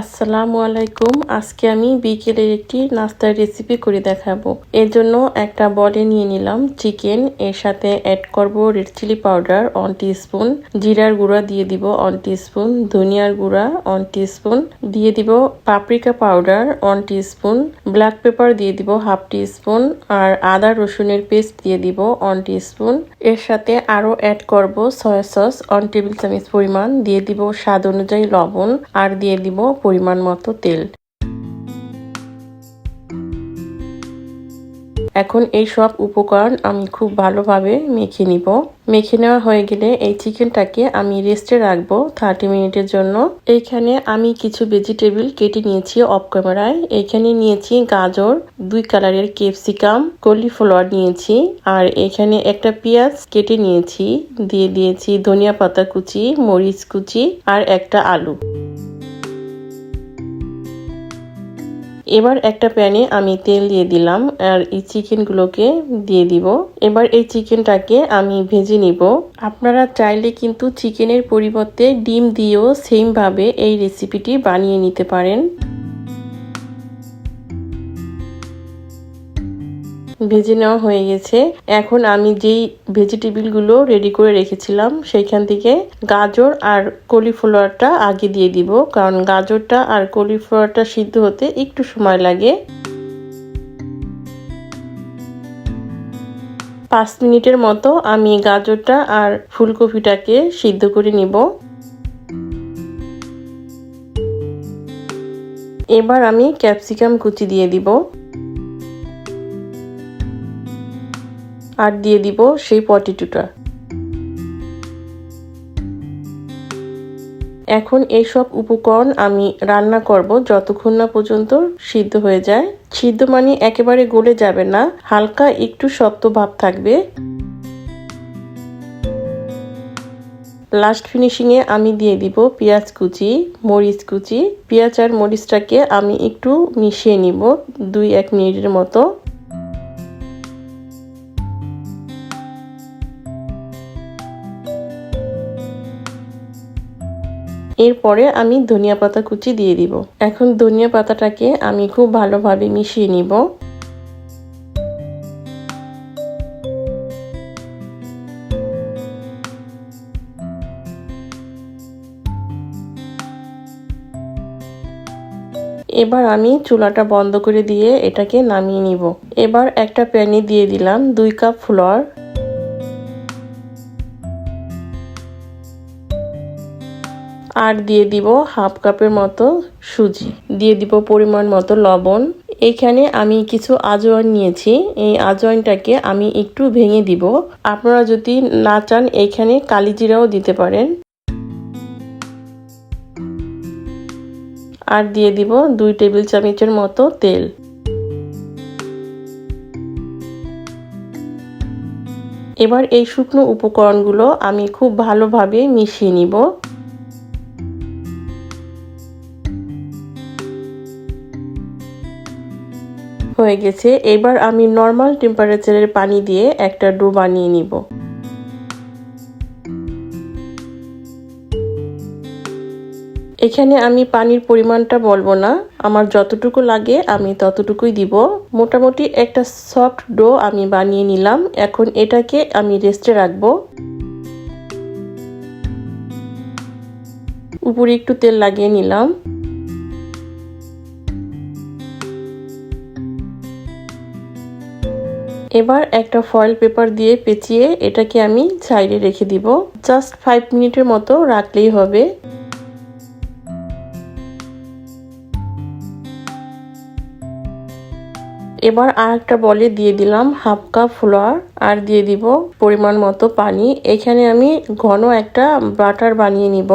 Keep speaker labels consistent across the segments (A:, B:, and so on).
A: আসসালামু আলাইকুম। আজকে আমি বিকেলের একটি নাস্তার রেসিপি করে দেখাবো। এর জন্য একটা বলে নিয়ে নিলাম চিকেন এর সাথে অ্যাড করব red chilli powder one spoon জিরার গুঁড়া দিয়ে দিব ওয়ান স্পুন ধনিয়ার গুঁড়া ওয়ান স্পুন দিয়ে দিব paprika powder one spoon black pepper দিয়ে দিব হাফ স্পুন আর আদা রসুনের পেস্ট দিয়ে দিব ওয়ান স্পুন এর সাথে আরও অ্যাড করব সয়া সস ওয়ান টেবিল চামচ পরিমাণ, দিয়ে দিব স্বাদ অনুযায়ী লবণ, আর দিয়ে দিব পরিমাণ মতো তেল। এখন এই সব উপকরণ আমি খুব ভালোভাবে মেখে নিব। মেখে নেওয়া হয়ে গেলে এই চিকেনটাকে আমি রেস্টে রাখব থার্টি মিনিটের জন্য। এইখানে আমি কিছু ভেজিটেবল কেটে নিয়েছি অফ ক্যামেরায়। এইখানে নিয়েছি গাজর, দুই কালারের ক্যাপসিকাম, কলিফ্লাওয়ার নিয়েছি। আর এখানে একটা পেঁয়াজ কেটে নিয়েছি। দিয়ে দিয়েছি ধনিয়া পাতা কুচি, মরিচ কুচি আর একটা আলু। এবার একটা প্যানে আমি তেল দিয়ে দিলাম আর এই চিকেনগুলোকে দিয়ে দিব। এবার এই চিকেনটাকে আমি ভেজে নিব। আপনারা চাইলে কিন্তু চিকেনের পরিবর্তে ডিম দিয়েও সেমভাবে এই রেসিপিটি বানিয়ে নিতে পারেন। ভেজে নেওয়া হয়ে গেছে। এখন আমি যেই ভেজিটেবিলগুলো রেডি করে রেখেছিলাম, সেইখান থেকে গাজর আর কলিফ্লাওয়ারটা আগে দিয়ে দিব, কারণ গাজরটা আর কলিফ্লাওয়ারটা সিদ্ধ হতে একটু সময় লাগে। পাঁচ মিনিটের মতো আমি গাজরটা আর ফুলকপিটাকে সিদ্ধ করে নিব। এবার আমি ক্যাপসিকাম কুচি দিয়ে দিব। আর দিয়ে দিব সেই পটেটোটা এখন এইসব উপকরণ আমি রান্না করব যতক্ষণ না পর্যন্ত সিদ্ধ হয়ে যায়। সিদ্ধ মানে একেবারে গলে যাবে না, হালকা একটু শক্ত ভাব থাকবে। লাস্ট ফিনিশিংয়ে আমি দিয়ে দিব পেঁয়াজ কুচি, মরিচ কুচি। পেঁয়াজ আর মরিচটাকে আমি একটু মিশিয়ে নিব দুই এক মিনিটের মতো। এরপরে আমি ধনিয়া পাতা কুচি দিয়ে দিব। এখন ধনিয়া পাতাটাকে আমি খুব ভালোভাবে মিশিয়ে নিব। এবার আমি চুলাটা বন্ধ করে দিয়ে এটাকে নামিয়ে নিব। এবার একটা প্যানে দিয়ে দিলাম দুই কাপ ফ্লোর। আর দিয়ে দিব হাফ কাপের মতো সুজি। দিয়ে দিব পরিমাণ মতো লবণ। এখানে আমি কিছু আজওয়ান নিয়েছি। এই আজওয়ানটাকে আমি একটু ভেঙে দিব। আপনারা যদি না চান, এখানে কালিজিরাও দিতে পারেন। আর দিয়ে দিব দুই টেবিল চামচের মতো তেল। এবার এই শুকনো উপকরণগুলো আমি খুব ভালোভাবে মিশিয়ে নিব। হয়ে গেছে, এবার আমি নর্মাল টেম্পারেচারের পানি দিয়ে একটা ডো বানিয়ে নিব। এখানে আমি পানির পরিমাণটা বলব না, আমার যতটুকু লাগে আমি ততটুকুই দিব। মোটামুটি একটা সফট ডো আমি বানিয়ে নিলাম, এখন এটাকে আমি রেস্টে রাখব। উপরে একটু তেল লাগিয়ে নিলাম। এবার একটা ফয়েল পেপার দিয়ে পেঁচিয়ে এটাকে আমি সাইডে রেখে দিব। জাস্ট ফাইভ মিনিটের মতো রাখলেই হবে। এবার আর একটা বলে দিয়ে দিলাম হাফ কাপ ফ্লোয়ার আর দিয়ে দিব পরিমাণ মতো পানি। এখানে আমি ঘন একটা বাটার বানিয়ে নিব।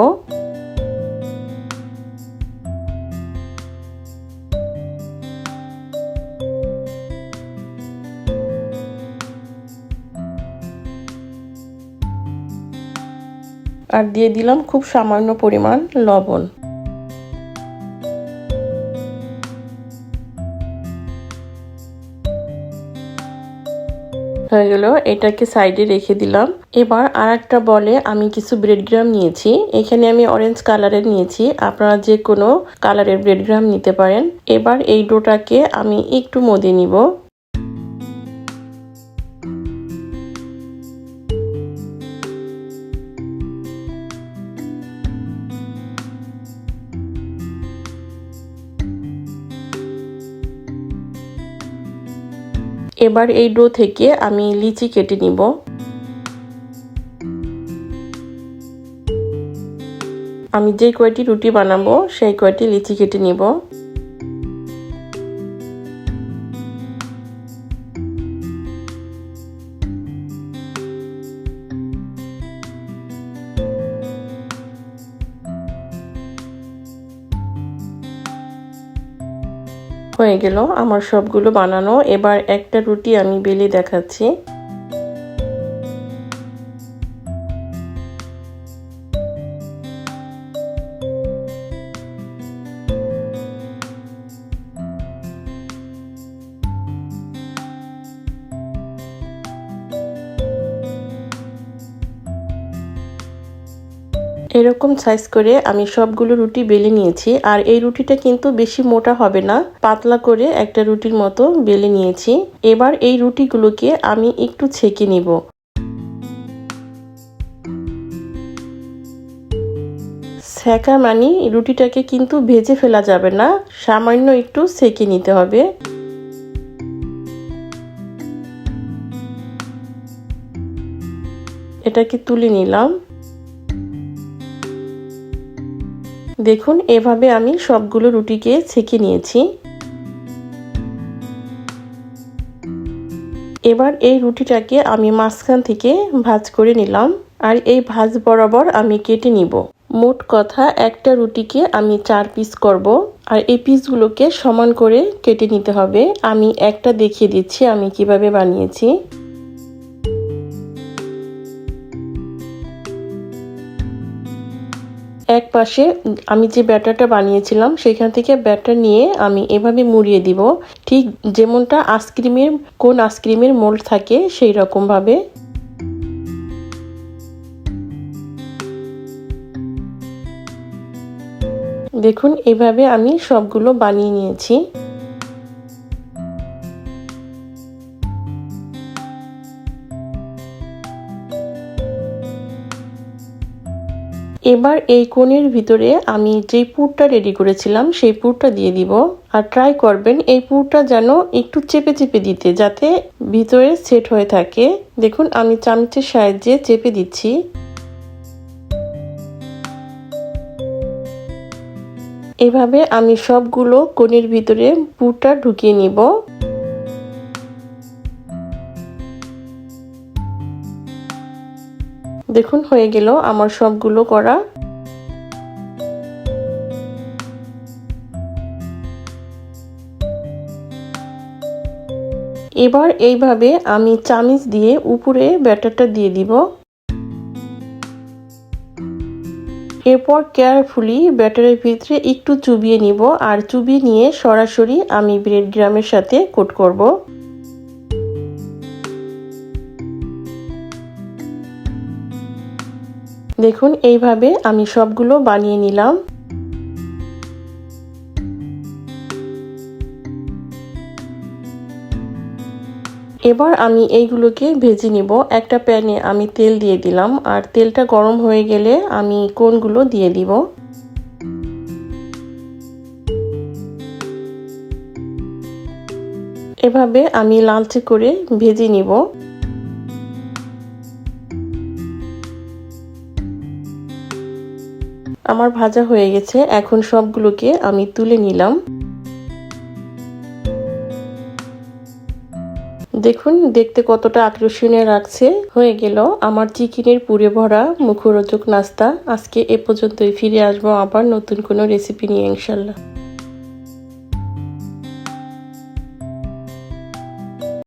A: আর দিয়ে দিলাম খুব সামান্য পরিমাণ লবণ। হয়ে গেল, এটাকে সাইডে রেখে দিলাম। এবার আর একটা বলে আমি কিছু ব্রেড গ্রাম নিয়েছি। এখানে আমি অরেঞ্জ কালারের নিয়েছি। আপনারা যে কোনো কালারের ব্রেড গ্রাম নিতে পারেন। এবার এই ডোটাকে আমি একটু মদে নিব। এবার এই ডো থেকে আমি লিচি কেটে নিব। আমি যে কয়টি রুটি বানাবো, সেই কয়টি লিচি কেটে নিব। হয়ে গেল আমার সবগুলো বানানো। এবার একটা রুটি আমি বেলে দেখাচ্ছি। এরকম সাইজ করে আমি সবগুলো রুটি বেলে নিয়েছি। আর এই রুটিটা কিন্তু বেশি মোটা হবে না, পাতলা করে একটা রুটির মতো বেলে নিয়েছি। এবার এই রুটিগুলোকে আমি একটু ছেঁকে নিব। সেকা মানি রুটিটাকে কিন্তু ভেজে ফেলা যাবে না, সামান্য একটু সেকে নিতে হবে। এটাকে তুলে নিলাম। দেখুন, এভাবে আমি সবগুলো রুটিকে ছেঁকে নিয়েছি। এবার এই রুটিটাকে আমি মাঝখান থেকে ভাজ করে নিলাম আর এই ভাজ বরাবর আমি কেটে নিব। মোট কথা, একটা রুটিকে আমি চার পিস করব আর এই পিসগুলোকে সমান করে কেটে নিতে হবে। আমি একটা দেখিয়ে দিচ্ছি আমি কীভাবে বানিয়েছি। এক পাশে আমি যে ব্যাটারটা বানিয়েছিলাম, সেখান থেকে ব্যাটার নিয়ে আমি এভাবে মুড়িয়ে দিব। ঠিক যেমনটা আইসক্রিমের, কোন আইসক্রিমের মোল্ড থাকে সেই রকমভাবে। দেখুন, এভাবে আমি সবগুলো বানিয়ে নিয়েছি। এবার এই কোণের ভিতরে আমি যে পুরটা রেডি করেছিলাম, সেই পুরটা দিয়ে দিব। আর ট্রাই করবেন, এই পুরটা যেন একটু চেপে চেপে দিতে, যাতে ভিতরে সেট হয়ে থাকে। দেখুন, আমি চামচের সাহায্যে চেপে দিচ্ছি। এভাবে আমি সবগুলো কোণের ভিতরে পুরটা ঢুকিয়ে নিব। দেখুন, হয়ে গেল আমার সবগুলো করা। এবার এইভাবে আমি চামিচ দিয়ে উপরে ব্যাটারটা দিয়ে দিব। এরপর কেয়ারফুলি ব্যাটারের ভিতরে একটু চুবিয়ে নিব, আর চুবিয়ে নিয়ে সরাসরি আমি ব্রেড গ্রামের সাথে কোট করব। দেখুন, এইভাবে আমি সবগুলো বানিয়ে নিলাম। এবার আমি এইগুলোকে ভেজে নিব। একটা প্যানে আমি তেল দিয়ে দিলাম। আর তেলটা গরম হয়ে গেলে আমি কোনগুলো দিয়ে দিব? এভাবে আমি লালচে করে ভেজে নিব। আমার ভাজা হয়ে গেছে, এখন সবগুলোকে আমি তুলে নিলাম। দেখুন, দেখতে কতটা আকর্ষণীয় লাগছে। হয়ে গেল আমার চিকেনের পুরে ভরা মুখরোচক নাস্তা। আজকে এ পর্যন্তই, ফিরে আসব আবার নতুন কোনো রেসিপি নিয়ে, ইনশাল্লাহ।